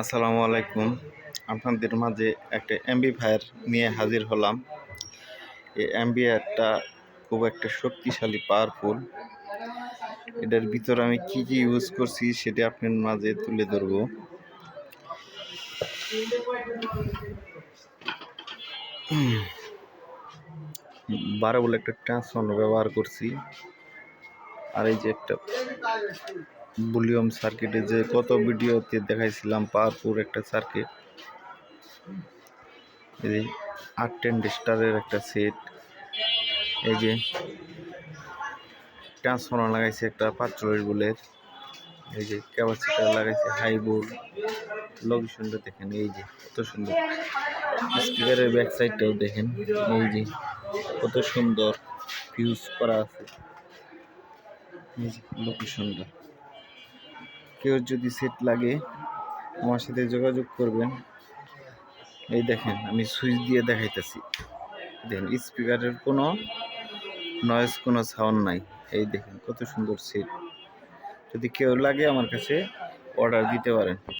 আসসালামু আলাইকুম। আপনাদের মাঝে একটা অ্যাম্বিফায়ার নিয়ে হাজির হলাম। এই অ্যাম্বিয়ারটা খুব একটা শক্তিশালী পাওয়ারফুল এটার ভিতর আমি কি কি ইউজ করছি সেটা আপনার মাঝে তুলে ধরবো। বারো বলে একটা ট্রান্সফর্মার ব্যবহার করছি। আর এই যে একটা ভলিউম সার্কিটে যে কত ভিডিওতে দেখাইছিলাম, পাওয়ারফুল একটা সার্কিট। এই যে আট স্টারের একটা সেট। এই যে ট্রান্সফর্মার লাগাইছে একটা পাঁচচল্লিশ বুলের এই যে ক্যাপাসিটার লাগাইছে হাই বোর্ড। লোকেশনটা দেখেন, এই যে কত সুন্দর। স্পিকারের ব্যাক সাইডটাও দেখেন, এই যে কত সুন্দর ফিউজ করা আছে। এই যে লোকেশনটা কেউ যদি সেট লাগে, আমার সাথে যোগাযোগ করবেন। এই দেখেন, আমি সুইচ দিয়ে দেখাইতেছি। দেখেন স্পিকারের কোনো নয়েজ কোনো সাউন্ড নাই। এই দেখেন, কত সুন্দর সেট যদি কেউ লাগে আমার কাছে অর্ডার দিতে পারেন।